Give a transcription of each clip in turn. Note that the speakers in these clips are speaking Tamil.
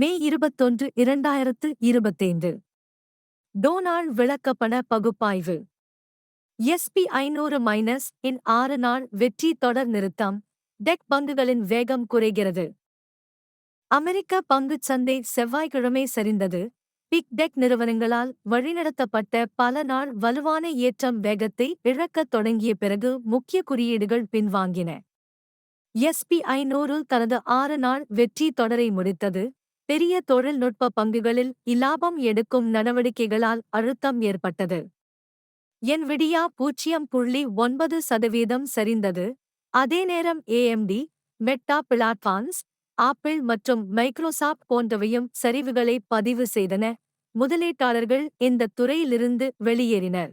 மே இருபத்தொன்று இரண்டாயிரத்து இருபத்தைந்து. டோனால் விளக்கப்பட பகுப்பாய்வு. எஸ்பி ஐநூறு மைனஸ் இன் ஆறு நாள் வெற்றி தொடர் நிறுத்தம். டெக் பங்குகளின் வேகம் குறைகிறது. அமெரிக்க பங்குச் சந்தை செவ்வாய்க்கிழமை சரிந்தது. பிக் டெக் நிறுவனங்களால் வழிநடத்தப்பட்ட பல நாள் வலுவான ஏற்றம் வேகத்தை இழக்கத் தொடங்கிய பிறகு முக்கிய குறியீடுகள் பின்வாங்கின. எஸ்பி ஐநூறு தனது ஆறு நாள் வெற்றி தொடரை முடித்தது. பெரிய தொழில்நுட்ப பங்குகளில் இலாபம் எடுக்கும் நடவடிக்கைகளால் அழுத்தம் ஏற்பட்டது. என்விடியா பூஜ்ஜியம் புள்ளி ஒன்பது சதவீதம் சரிந்தது. அதே நேரம் ஏஎம்டி மெட்டா பிளாட்ஃபார்ம்ஸ் ஆப்பிள் மற்றும் மைக்ரோசாப்ட் போன்றவையும் சரிவுகளை பதிவு செய்தன. முதலீட்டாளர்கள் இந்த துறையிலிருந்து வெளியேறினர்.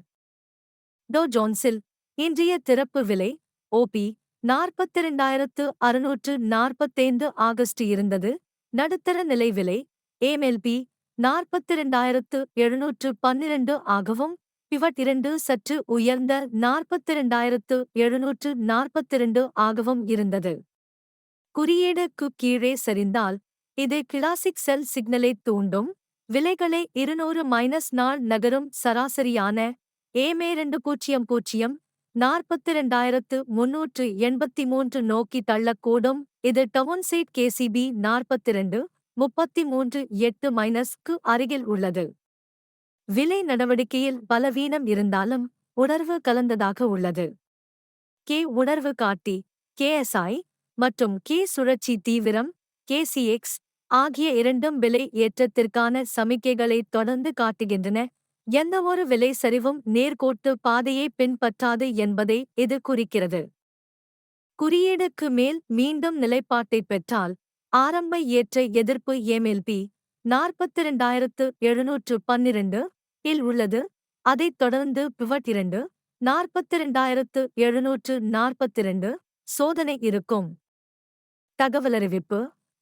டோ ஜோன்ஸில் இன்றைய திறப்பு விலை ஓபி நாற்பத்திரண்டாயிரத்து அறுநூற்று நாற்பத்தைந்து ஆகஸ்ட் இருந்தது. நடுத்தர நிலை விலை ஏமெல்பி நாற்பத்திரண்டாயிரத்து எழுநூற்று பன்னிரண்டு ஆகவும் பிவட் இரண்டு சற்று உயர்ந்த நாற்பத்திரண்டாயிரத்து எழுநூற்று நாற்பத்திரண்டு ஆகவும் இருந்தது. குறியீடுக்கு கீழே சரிந்தால் இது கிளாசிக் செல் சிக்னலை தூண்டும். விலைகளை இருநூறு மைனஸ் நாள் நகரும் சராசரியான ஏமே ரெண்டு பூஜ்ஜியம் பூஜ்ஜியம் நாற்பத்திரண்டாயிரத்து முன்னூற்று எண்பத்தி மூன்று நோக்கி தள்ளக்கூடும். இது டவுன்சைட் கேசிபி நாற்பத்தி ரெண்டு முப்பத்தி மூன்று எட்டு மைனஸ்க்கு அருகில் உள்ளது. விலை நடவடிக்கையில் பலவீனம் இருந்தாலும் உணர்வு கலந்ததாக உள்ளது. கே உணர்வு காட்டி கேஎஸ்ஐ மற்றும் கே சுழற்சி தீவிரம் கேசிஎக்ஸ் ஆகிய இரண்டும் விலை ஏற்றத்திற்கான சமிக்கைகளை தொடர்ந்து காட்டுகின்றன. எந்தவொரு விலை சரிவும் நேர்கோட்டு பாதையை பின்பற்றாது என்பதை இது குறிக்கிறது. குறியீடுக்கு மேல் மீண்டும் நிலைப்பாட்டை பெற்றால் ஆரம்ப ஏற்ற எதிர்ப்பு எம்எல்பி நாற்பத்திரண்டாயிரத்து எழுநூற்று பன்னிரண்டு இல் உள்ளது அதைத் தொடர்ந்து பிவட் இரண்டு நாற்பத்திரண்டாயிரத்து எழுநூற்று நாற்பத்திரண்டு சோதனை இருக்கும். தகவலறிவிப்பு